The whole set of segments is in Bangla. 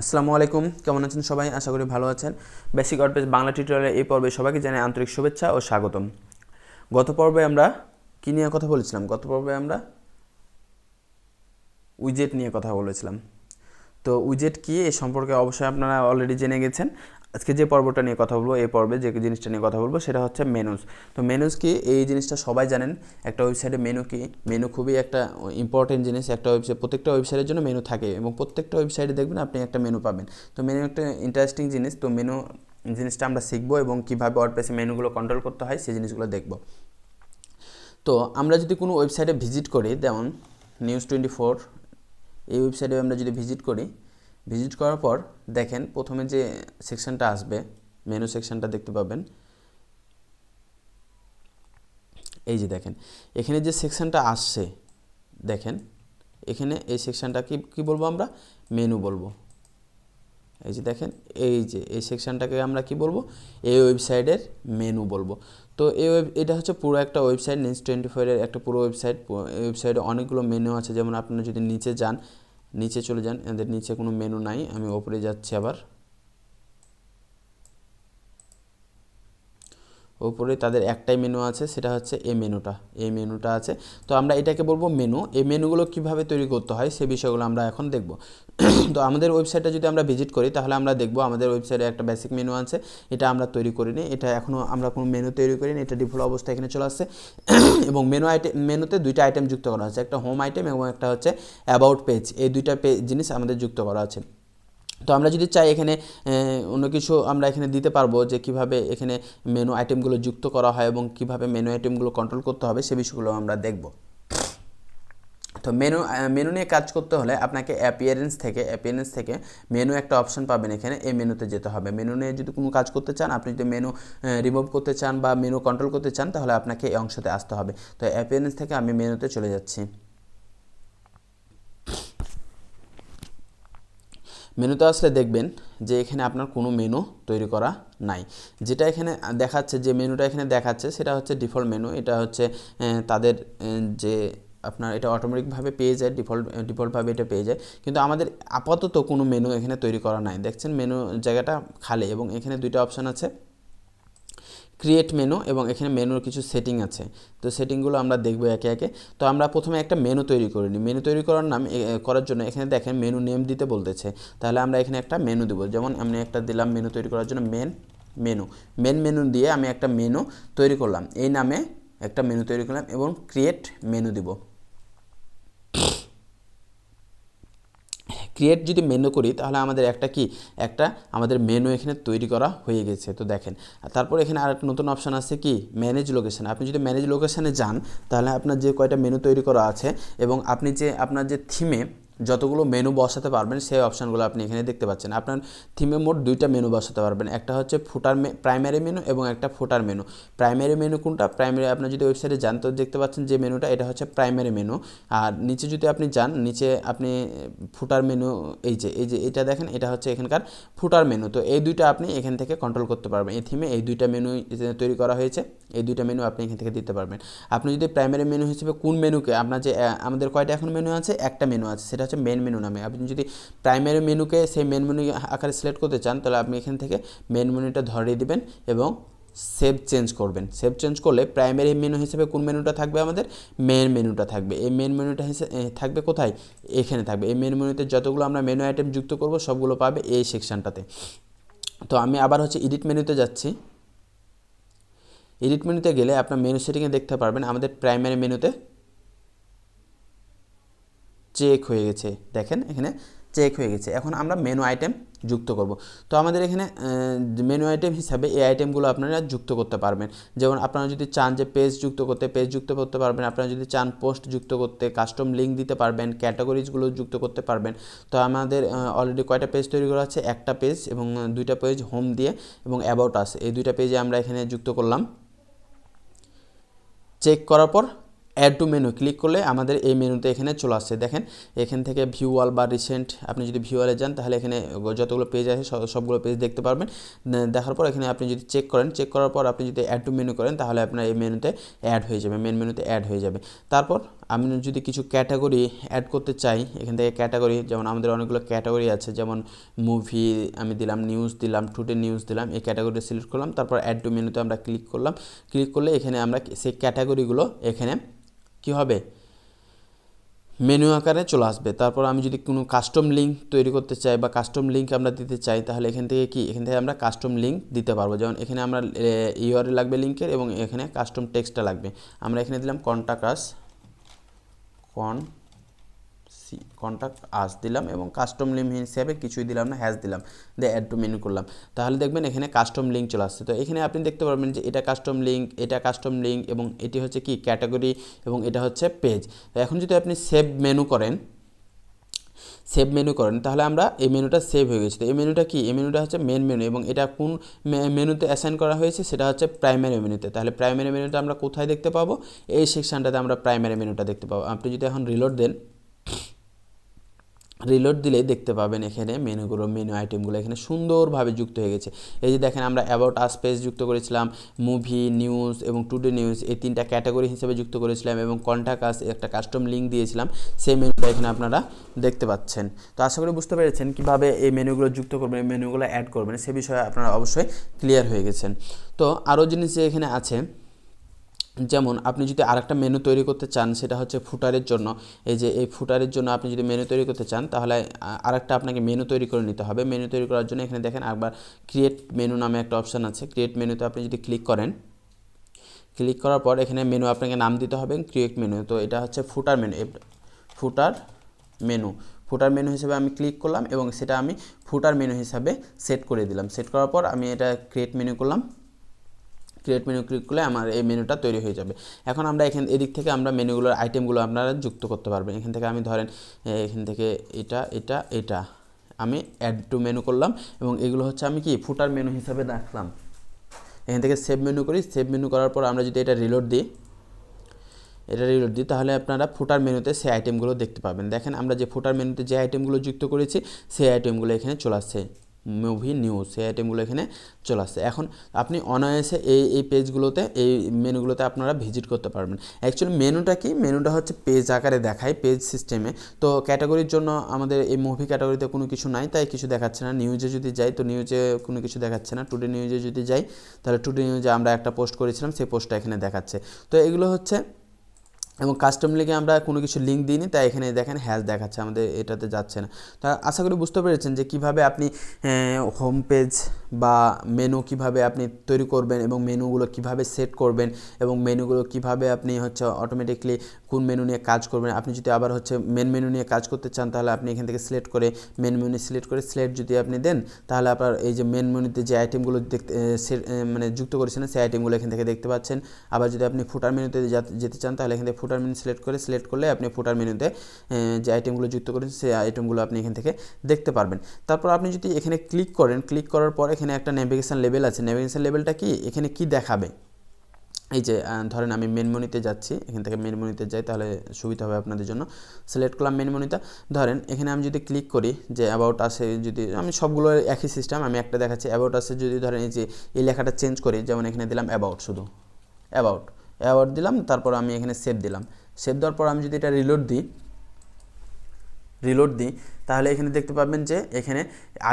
আসসালামু আলাইকুম, কেমন আছেন সবাই? আশা করি ভালো আছেন। বেসিক অর্ডপেজ বাংলা টিউটোরিয়ালের এই পর্বে সবাইকে জানাই আন্তরিক শুভেচ্ছা ও স্বাগতম। গত পর্বে আমরা কী নিয়ে কথা বলেছিলাম? গত পর্বে আমরা উইজেট নিয়ে কথা বলেছিলাম। তো উইজেট কি এ সম্পর্কে অবশ্যই আপনারা অলরেডি জেনে গেছেন। আজকে যে পর্বটা নিয়ে কথা বলব, এই পর্বে যে জিনিসটা নিয়ে কথা বলব সেটা হচ্ছে মেনুজ তো মেনুজ কি, এই জিনিসটা সবাই জানেন, একটা ওয়েবসাইটে মেনু কি মেনু খুবই একটা ইম্পর্টেন্ট জিনিস, একটা ওয়েবসাইট প্রত্যেকটা ওয়েবসাইটের জন্য মেনু থাকে এবং প্রত্যেকটা ওয়েবসাইটে দেখবেন আপনি একটা মেনু পাবেন। তো মেনু একটা ইন্টারেস্টিং জিনিস, তো মেনু জিনিসটা আমরা শিখব এবং কীভাবে ওয়ার্ডপ্রেসে মেনুগুলো কন্ট্রোল করতে হয়, সেই জিনিসগুলো দেখব। তো আমরা যদি কোনো ওয়েবসাইটে ভিজিট করি, যেমন নিউজ টোয়েন্টি ফোর এই ওয়েবসাইটে আমরা যদি ভিজিট করি ভিজিট করার পর দেখেন প্রথমে যে সেকশনটা আসবে, মেনু সেকশনটা দেখতে পাবেন। এই যে দেখেন, এখানে যে সেকশনটা আসছে, দেখেন, এখানে এই সেকশনটা কি, কী বলব আমরা? মেনু বলব। এই যে দেখেন, এই যে, এই সেকশনটাকে আমরা কি বলব? এই ওয়েবসাইটের মেনু বলব। তো এই ওয়েব, এটা হচ্ছে পুরো একটা ওয়েবসাইট নিউজ টোয়েন্টি ফোরের একটা পুরো ওয়েবসাইট। ওয়েবসাইটে অনেকগুলো মেনু আছে, যেমন আপনারা যদি নিচে যান নিচে চলে যান এদের নিচে কোনো মেনু নাই আমি ওপরে যাচ্ছি আবার। ওপরে তাদের একটাই মেনু আছে, সেটা হচ্ছে এ মেনুটা এই মেনুটা আছে। তো আমরা এটাকে বলব মেনু এই মেনুগুলো কীভাবে তৈরি করতে হয় সে বিষয়গুলো আমরা এখন দেখব। তো আমাদের ওয়েবসাইটটা যদি আমরা ভিজিট করি, তাহলে আমরা দেখব আমাদের ওয়েবসাইটে একটা বেসিক মেনু আছে। এটা আমরা তৈরি করিনি। এটা এখনও আমরা কোনো মেনু তৈরি করিনি। এটা ডিফল্ট অবস্থা এখানে চলে আসছে। এবং মেনু আইটেম মেনুতে দুইটা আইটেম যুক্ত করা আছে। একটা হোম আইটেম এবং একটা হচ্ছে অ্যাবাউট পেজ এই দুইটা পেজ জিনিস আমাদের যুক্ত করা আছে। তো আমরা যদি চাই এখানে অন্য কিছু আমরা এখানে দিতে পারব যে কীভাবে এখানে মেনু আইটেমগুলো যুক্ত করা হয় এবং কীভাবে মেনু আইটেমগুলো কন্ট্রোল করতে হবে সে বিষয়গুলো আমরা দেখব। তো মেনু মেনু নিয়ে কাজ করতে হলে আপনাকে অ্যাপিয়ারেন্স থেকে অ্যাপিয়ারেন্স থেকে মেনু একটা অপশন পাবেন এখানে, এই মেনুতে যেতে হবে। মেনু নিয়ে যদি কোনো কাজ করতে চান, আপনি যদি মেনু রিমুভ করতে চান বা মেনু কন্ট্রোল করতে চান, তাহলে আপনাকে এই অংশতে আসতে হবে। তো অ্যাপিয়ারেন্স থেকে আমি মেনুতে চলে যাচ্ছি। মেনুতে আসলে দেখবেন যে এখানে আপনার কোনো মেনু তৈরি করা নাই। যেটা এখানে দেখাচ্ছে, যে মেনুটা এখানে দেখাচ্ছে, সেটা হচ্ছে ডিফল্ট মেনু। এটা হচ্ছে তাদের যে আপনার এটা অটোমেটিকভাবে পেয়ে যায়, ডিফল্ট ডিফল্টভাবে এটা পেয়ে যায়। কিন্তু আমাদের আপাতত কোনো মেনু এখানে তৈরি করা নাই। দেখছেন মেনু জায়গাটা খালি এবং এখানে দুইটা অপশান আছে। ক্রিয়েট মেনু এবং এখানে মেনুর কিছু সেটিং আছে। তো সেটিংগুলো আমরা দেখব একে একে। তো আমরা প্রথমে একটা মেনু তৈরি করে নিই। মেনু তৈরি করার নাম করার জন্য এখানে দেখেন মেনু নেম দিতে বলতেছে। তাহলে আমরা এখানে একটা মেনু দেবো। যেমন আমি একটা দিলাম মেনু তৈরি করার জন্য মেন মেনু মেন মেনু দিয়ে আমি একটা মেনু তৈরি করলাম। এই নামে একটা মেনু তৈরি করলাম এবং ক্রিয়েট মেনু দিব। ক্রিয়েট যদি মেনু করি, তাহলে আমাদের একটা কি? একটা আমাদের মেনু এখানে তৈরি করা হয়ে গেছে। তো দেখেন তারপর এখানে আর একটা নতুন অপশান আছে কি? ম্যানেজ লোকেশান আপনি যদি ম্যানেজ লোকেশানে যান, তাহলে আপনার যে কয়টা মেনু তৈরি করা আছে এবং আপনি যে, আপনার যে থিমে যতগুলো মেনু বসাতে পারবেন, সেই অপশানগুলো আপনি এখানে দেখতে পাচ্ছেন। আপনার থিমে মোট দুইটা মেনু বসাতে পারবেন। একটা হচ্ছে ফুটার প্রাইমারি মেনু এবং একটা ফুটার মেনু প্রাইমারি মেনু কোনটা? প্রাইমারি আপনার যদি ওয়েবসাইটে যান, তো দেখতে পাচ্ছেন যে মেনুটা এটা হচ্ছে প্রাইমারি মেনু আর নিচে যদি আপনি যান, নিচে আপনি ফুটার মেনু এই যে এই যে, এটা দেখেন, এটা হচ্ছে এখানকার ফুটার মেনু তো এই দুইটা আপনি এখান থেকে কন্ট্রোল করতে পারবেন। এই থিমে এই দুইটা মেনু তৈরি করা হয়েছে। এই দুইটা মেনু আপনি এখান থেকে দিতে পারবেন। আপনি যদি প্রাইমারি মেনু হিসেবে কোন মেনুকে আপনার যে আমাদের কয়টা এখন মেনু আছে? একটা মেনু আছে। সেটা হচ্ছে মেন মেনু নামে। আপনি যদি প্রাইমারি মেনুকে সেই মেন মেনু আকারে সিলেক্ট করতে চান, তাহলে আপনি এখান থেকে মেন মেনুটা ধরিয়ে দিবেন এবং সেভ চেঞ্জ করবেন। সেভ চেঞ্জ করলে প্রাইমারি মেনু হিসেবে কোন মেনুটা থাকবে আমাদের? মেন মেনুটা থাকবে। এই মেন মেনুটা থাকবে কোথায়? এখানে থাকবে। এই মেন মেনুতে যতগুলো আমরা মেনু আইটেম যুক্ত করব, সবগুলো পাবে এই সেকশানটাতে তো আমি আবার হচ্ছে এডিট মেনুতে যাচ্ছি। এডিট মেনুতে গেলে আপনার মেনু সেটিংয়ে দেখতে পারবেন, আমাদের প্রাইমারি মেনুতে চেক হয়ে গেছে। দেখেন, এখানে চেক হয়ে গেছে। এখন আমরা মেনু আইটেম যুক্ত করব। তো আমাদের এখানে মেনু আইটেম হিসাবে এই আইটেমগুলো আপনারা যুক্ত করতে পারবেন। যেমন আপনারা যদি চান যে পেজ যুক্ত করতে পেজ যুক্ত করতে পারবেন। আপনারা যদি চান পোস্ট যুক্ত করতে কাস্টম লিঙ্ক দিতে পারবেন ক্যাটাগরিজগুলো যুক্ত করতে পারবেন। তো আমাদের অলরেডি কয়টা পেজ তৈরি করা আছে? একটা পেজ এবং দুইটা পেজ হোম দিয়ে এবং অ্যাবাউট আস এই দুইটা পেজে আমরা এখানে যুক্ত করলাম। চেক করার পর অ্যাড টু মেনু ক্লিক করলে আমাদের এই মেনুতে এখানে চলে আসছে। দেখেন, এখান থেকে ভিউয়াল বা রিসেন্ট আপনি যদি ভিউয়ালে যান, তাহলে এখানে যতগুলো পেজ আছে সবগুলো পেজ দেখতে পারবেন। দেখার পর এখানে আপনি যদি চেক করেন চেক করার পর আপনি যদি অ্যাড টু মেনু করেন, তাহলে আপনার এই মেনুতে অ্যাড হয়ে যাবে মেন মেনুতে অ্যাড হয়ে যাবে। তারপর আমি যদি কিছু ক্যাটাগরি অ্যাড করতে চাই, এখান থেকে ক্যাটাগরি যেমন আমাদের অনেকগুলো ক্যাটাগরি আছে, যেমন মুভি আমি দিলাম নিউজ দিলাম টুডে নিউজ দিলাম, এই ক্যাটাগরি সিলেক্ট করলাম, তারপর অ্যাড টু মেনুতে আমরা ক্লিক করলাম ক্লিক করলে এখানে আমরা সেই ক্যাটাগরিগুলো এখানে কি হবে? মেনু আকারে চলে আসবে। তারপর আমি যদি কোনো কাস্টম লিঙ্ক তৈরি করতে চাই বা কাস্টম লিঙ্ক আমরা দিতে চাই, তাহলে এখান থেকে কি? এখান থেকে আমরা কাস্টম লিঙ্ক দিতে পারব। যেমন এখানে আমরা ইউআরএল লাগবে লিঙ্কের এবং এখানে কাস্টম টেক্সটটা লাগবে। আমরা এখানে দিলাম কন্টাকাস কন সি কন্ট্যাক্ট আস দিলাম এবং কাস্টম লিঙ্ক হিসেবে কিছুই দিলাম না হ্যাশ দিলাম। দিয়ে অ্যাড টু মেনু করলাম। তাহলে দেখবেন এখানে কাস্টম লিঙ্ক চলে আসছে। তো এখানে আপনি দেখতে পারবেন যে এটা কাস্টম লিঙ্ক এটা কাস্টম লিঙ্ক এবং এটি হচ্ছে কি? ক্যাটাগরি এবং এটা হচ্ছে পেজ এখন যদি আপনি সেভ মেনু করেন সেভ মেনু করেন, তাহলে আমরা এই মেনুটা সেভ হয়ে গেছে। তো এই মেনুটা কি? এই মেনুটা হচ্ছে মেন মেনু এবং এটা কোন মেনুতে অ্যাসাইন করা হয়েছে সেটা হচ্ছে প্রাইমারি মেনুতে তাহলে প্রাইমারি মেনুটা আমরা কোথায় দেখতে পাবো? এই সেকশানটাতে আমরা প্রাইমারি মেনুটা দেখতে পাবো। আপনি যদি এখন রিলোড দেন রিলোড দিলেই দেখতে পাবেন এখানে মেনুগুলো মেনু আইটেমগুলো এখানে সুন্দরভাবে যুক্ত হয়ে গেছে। এই যে দেখেন আমরা অ্যাবাউট আস পেজ যুক্ত করেছিলাম মুভি নিউজ এবং টুডে নিউজ এই তিনটা ক্যাটাগরি হিসেবে যুক্ত করেছিলাম এবং কন্ট্যাক্ট আস একটা কাস্টম লিঙ্ক দিয়েছিলাম, সেই মেনুটা এখানে আপনারা দেখতে পাচ্ছেন। তো আশা করি বুঝতে পেরেছেন কীভাবে এই মেনুগুলো যুক্ত করবেন, এই মেনুগুলো অ্যাড করবেন, সে বিষয়ে আপনারা অবশ্যই ক্লিয়ার হয়ে গেছেন। তো আরও জিনিস যে এখানে আছে যেমন আপনি যদি আরেকটা মেনু তৈরি করতে চান, সেটা হচ্ছে ফুটারের জন্য। এই যে এই ফুটারের জন্য আপনি যদি মেনু তৈরি করতে চান, তাহলে আরেকটা আপনাকে মেনু তৈরি করে নিতে হবে। মেনু তৈরি করার জন্য এখানে দেখেন একবার ক্রিয়েট মেনু নামে একটা অপশান আছে। ক্রিয়েট মেনুতে আপনি যদি ক্লিক করেন ক্লিক করার পর এখানে মেনু আপনাকে নাম দিতে হবে ক্রিয়েট মেনু তো এটা হচ্ছে footer menu footer menu footer menu হিসেবে আমি ক্লিক করলাম এবং সেটা আমি ফুটার মেনু হিসাবে সেট করে দিলাম। সেট করার পর আমি এটা ক্রিয়েট মেনু করলাম। ক্রিয়েট মেনু ক্লিক করলে আমার এই মেনুটা তৈরি হয়ে যাবে। এখন আমরা এখান, এদিক থেকে আমরা মেনুগুলোর আইটেমগুলো আপনারা যুক্ত করতে পারবেন। এখান থেকে আমি ধরেন এখান থেকে এটা এটা এটা আমি অ্যাড টু মেনু করলাম এবং এগুলো হচ্ছে আমি কি ফুটার মেনু হিসাবে রাখলাম। এখান থেকে সেভ মেনু করি। সেভ মেনু করার পর আমরা যদি এটা রিলোড দিই, এটা রিলোড দিই, তাহলে আপনারা ফুটার মেনুতে সেই আইটেমগুলো দেখতে পাবেন। দেখেন আমরা যে ফুটার মেনুতে যে আইটেমগুলো যুক্ত করেছি, সেই আইটেমগুলো এখানে চলে আসছে। মুভি নিউজ সেই আইটেমগুলো এখানে চলে আসছে। এখন আপনি অনায়াসে এই এই পেজগুলোতে এই মেনুগুলোতে আপনারা ভিজিট করতে পারবেন। অ্যাকচুয়ালি মেনুটা কি? মেনুটা হচ্ছে পেজ আকারে দেখায় পেজ সিস্টেমে তো ক্যাটাগরির জন্য আমাদের এই মুভি ক্যাটাগরিতে কোনো কিছু নাই, তাই কিছু দেখাচ্ছে না। নিউজে যদি যাই, তো নিউজে কোনো কিছু দেখাচ্ছে না। টুডে নিউজে যদি যাই, তাহলে টুডে নিউজে আমরা একটা পোস্ট করেছিলাম, সেই পোস্টটা এখানে দেখাচ্ছে। তো এগুলো হচ্ছে এবং কাস্টম লিখে আমরা কোনো কিছু লিঙ্ক দিইনি, তাই এখানে দেখেন হ্যাশ দেখাচ্ছে, আমাদের এটাতে যাচ্ছে না। তা আশা করি বুঝতে পেরেছেন যে কীভাবে আপনি হোম পেজ বা মেনু কীভাবে আপনি তৈরি করবেন এবং মেনুগুলো কীভাবে সেট করবেন এবং মেনুগুলো কীভাবে আপনি হচ্ছে অটোমেটিকলি কোন মেনু নিয়ে কাজ করবেন। আপনি যদি আবার হচ্ছে মেন মেনু নিয়ে কাজ করতে চান, তাহলে আপনি এখান থেকে সিলেক্ট করে মেন মেনু সিলেক্ট করে সিলেক্ট যদি আপনি দেন, তাহলে আপনার এই যে মেন মেনুতে যে আইটেমগুলো দেখতে মানে যুক্ত করেছেন, সেই আইটেমগুলো এখান থেকে দেখতে পাচ্ছেন। আবার যদি আপনি ফুটার মেনুতে যেতে চান, তাহলে এখান থেকে ফুটার মেনু সিলেক্ট করে সিলেক্ট করলে আপনি ফুটার মেনুতে যে আইটেমগুলো যুক্ত করেছেন, সেই আইটেমগুলো আপনি এখান থেকে দেখতে পারবেন। তারপর আপনি যদি এখানে ক্লিক করেন ক্লিক করার পর এখানে একটা নেভিগেশন লেভেল আছে। নেভিগেশন লেভেলটা কি? এখানে কি দেখাবে? এই যে ধরেন আমি মেনমনিতে যাচ্ছি, এখান থেকে মেনমনিতে যাই, তাহলে সুবিধা হবে আপনাদের জন্য। সিলেক্ট করলাম মেনমনিটা। ধরেন, এখানে আমি যদি ক্লিক করি যে অ্যাবাউট আসে যদি আমি সবগুলো একই সিস্টেম আমি একটা দেখাচ্ছি অ্যাবাউট আসে যদি ধরেন এই যে, এই লেখাটা চেঞ্জ করি, যেমন এখানে দিলাম অ্যাবাউট শুধু। অ্যাবাউট অ্যাবাউট দিলাম, তারপর আমি এখানে সেভ দিলাম। সেভ দেওয়ার পর আমি যদি এটা রিলোড দিই রিলোড দিই, তাহলে এখানে দেখতে পাবেন যে, এখানে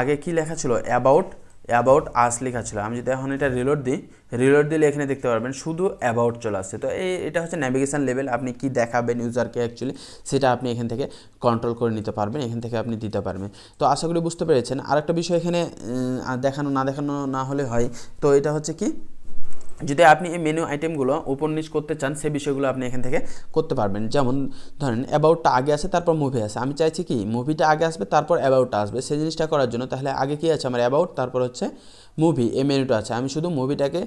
আগে কি লেখা ছিল? অ্যাবাউট অ্যাবাউট আস লেখা ছিল। আমি যদি এখন এটা রিলোড দিই রিলোড দিলে এখানে দেখতে পারবেন শুধু অ্যাবাউট চলে আসছে। তো এই, এটা হচ্ছে ন্যাভিগেশান লেভেল আপনি কি দেখাবেন ইউজারকে অ্যাকচুয়ালি সেটা আপনি এখান থেকে কন্ট্রোল করে নিতে পারবেন, এখান থেকে আপনি দিতে পারবেন। তো আশা করি বুঝতে পেরেছেন। আরেকটা বিষয় এখানে দেখানো না দেখানো না হলে হয়। তো এটা হচ্ছে কি? যদি আপনি এই মেনু আইটেমগুলো উপর নিচ করতে চান, সে বিষয়গুলো আপনি এখান থেকে করতে পারবেন। যেমন ধরেন অ্যাবাউটটা আগে আসে তারপর মুভি আসে আমি চাইছি কি মুভিটা আগে আসবে, তারপর অ্যাবাউটটা আসবে। সেই জিনিসটা করার জন্য তাহলে আগে কী আছে? আমার অ্যাবাউট তারপর হচ্ছে মুভি এই মেনুটা আছে। আমি শুধু মুভিটাকে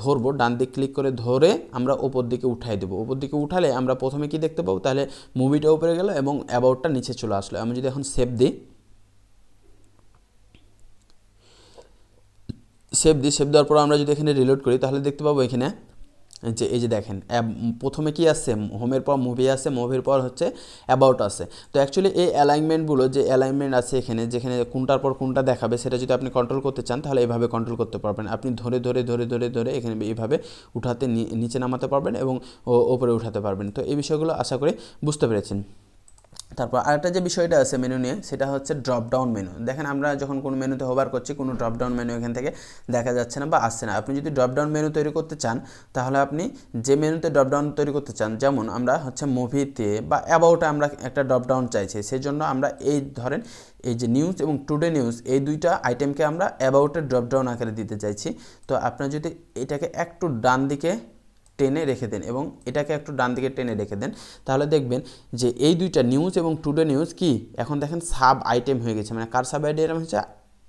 ধরবো ডান দিক ক্লিক করে ধরে আমরা ওপর দিকে উঠাই দেবো। ওপর দিকে উঠালে আমরা প্রথমে কি দেখতে পাবো? তাহলে মুভিটা উপরে গেলো এবং অ্যাবাউটটা নিচে চলে আসলো। আমি যদি এখন সেভ দিই সেভ দিই সেভ দেওয়ার পর আমরা যদি এখানে রিলোড করি, তাহলে দেখতে পাবো এখানে যে, এই যে দেখেন প্রথমে কি আসছে? হোমের পর মুভি আছে মুভির পর হচ্ছে অ্যাবাউট আছে তো অ্যাকচুয়ালি এই অ্যালাইনমেন্টগুলো যে অ্যালাইনমেন্ট আছে এখানে, যেখানে কোনটার পর কোনটা দেখাবে, সেটা যদি আপনি কন্ট্রোল করতে চান, তাহলে এইভাবে কন্ট্রোল করতে পারবেন। আপনি ধরে ধরে ধরে ধরে ধরে এখানে এইভাবে উঠাতে নিচে নামাতে পারবেন এবং ওপরে উঠাতে পারবেন। তো এই বিষয়গুলো আশা করি বুঝতে পেরেছেন। তারপর আরেকটা যে বিষয়টা আছে মেনু নিয়ে, সেটা হচ্ছে ড্রপ ডাউন মেনু দেখেন আমরা যখন কোনো মেনুতে হোভার করছি, কোনো ড্রপ ডাউন মেনু এখান থেকে দেখা যাচ্ছে না বা আসছে না। আপনি যদি ড্রপ ডাউন মেনু তৈরি করতে চান, তাহলে আপনি যে মেনুতে ড্রপ ডাউন তৈরি করতে চান, যেমন আমরা হচ্ছে মুভিতে বা অ্যাবাউটে আমরা একটা ড্রপ ডাউন চাইছি সেই জন্য আমরা এই ধরেন এই যে নিউজ এবং টুডে নিউজ এই দুইটা আইটেমকে আমরা অ্যাবাউটের ড্রপ ডাউন আকারে দিতে চাইছি। তো আপনার যদি এটাকে একটু ডান দিকে টেনে রেখে দেন এবং এটাকে একটু ডান দিকে টেনে রেখে দেন, তাহলে দেখবেন যে এই দুইটা নিউজ এবং টুডে নিউজ কি? এখন দেখেন সাব আইটেম হয়ে গেছে মানে কার সাব আইটেম হচ্ছে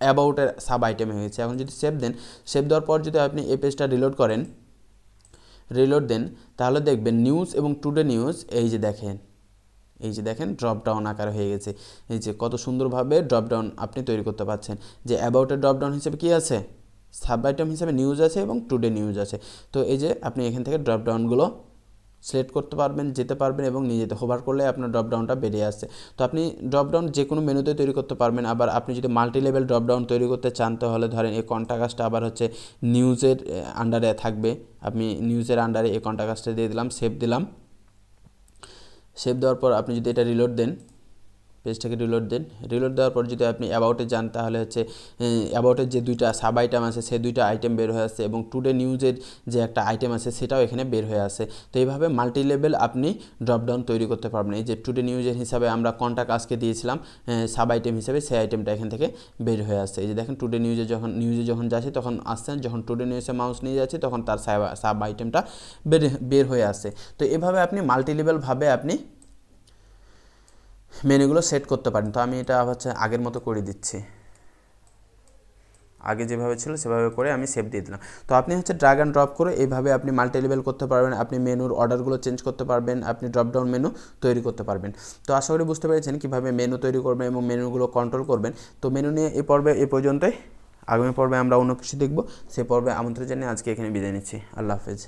অ্যাবাউটের সাব আইটেম হয়ে গেছে। এখন যদি সেভ দেন সেভ দেওয়ার পর যদি আপনি এই পেজটা রিলোড করেন রিলোড দেন, তাহলে দেখবেন নিউজ এবং টুডে নিউজ এই যে দেখেন, এই যে দেখেন ড্রপ ডাউন আকার হয়ে গেছে। এই যে কত সুন্দরভাবে ড্রপ ডাউন আপনি তৈরি করতে পারছেন। যে অ্যাবাউটের ড্রপ ডাউন হিসেবে কী আছে? সাব আইটেম হিসেবে নিউজ আছে এবং টুডে নিউজ আছে। তো এই যে আপনি এখান থেকে ড্রপ ডাউনগুলো সিলেক্ট করতে পারবেন, যেতে পারবেন এবং নিয়ে যেতে। হোভার করলে আপনার ড্রপ ডাউনটা বেরিয়ে আসছে। তো আপনি ড্রপডাউন যে কোনো মেনুতে তৈরি করতে পারবেন। আবার আপনি যদি মাল্টি লেভেল ড্রপ ডাউন তৈরি করতে চান, তাহলে ধরেন এই কন্টাকাস্টটা আবার হচ্ছে নিউজের আন্ডারে থাকবে। আপনি নিউজের আন্ডারে এই কন্টাকাস্টটা দিয়ে দিলাম সেভ দিলাম। সেভ দেওয়ার পর আপনি যদি এটা রিলোড দেন পেজটাকে রিলোড দেন। রিলোড দেওয়ার পর যদি আপনি অ্যাবাউটে যান, তাহলে হচ্ছে অ্যাবাউটের যে দুইটা সাব আইটেম আছে সেই দুইটা আইটেম বের হয়ে আসছে এবং টুডে নিউজের যে একটা আইটেম আছে, সেটাও এখানে বের হয়ে আসে। তো এইভাবে মাল্টি লেভেল আপনি ড্রপডাউন তৈরি করতে পারবেন। এই যে টুডে নিউজের হিসাবে আমরা কন্টাক্ট আজকে দিয়েছিলাম সাব আইটেম হিসাবে, সেই আইটেমটা এখান থেকে বের হয়ে আসছে। এই যে দেখেন টুডে নিউজে যখন নিউজে যখন যাচ্ছে, তখন আসছেন, যখন টুডে নিউজে মাউস নিয়ে যাচ্ছে, তখন তার সাব আইটেমটা বের বের হয়ে আসছে। তো এভাবে আপনি মাল্টি লেভেলভাবে আপনি মেনুগুলো সেট করতে পারেন। তো আমি এটা হচ্ছে আগের মতো করে দিচ্ছি। আগে যেভাবে ছিল সেভাবে করে আমি সেভ দিয়ে দিলাম। তো আপনি হচ্ছে ড্রাগ অ্যান্ড ড্রপ করে এইভাবে আপনি মাল্টি লেভেল করতে পারবেন, আপনি মেনুর অর্ডারগুলো চেঞ্জ করতে পারবেন, আপনি ড্রপডাউন মেনু তৈরি করতে পারবেন। তো আশা করি বুঝতে পেরেছেন কীভাবে মেনু তৈরি করবেন এবং মেনুগুলো কন্ট্রোল করবেন। তো মেনু নিয়ে এই পর্বে, এ পর্যন্তই। আগামী পর্বে আমরা অন্য কিছু দেখব। সে পর্বে আমন্ত্রণ জানিয়ে আজকে এখানে বিদায় নিচ্ছি। আল্লাহ হাফেজ।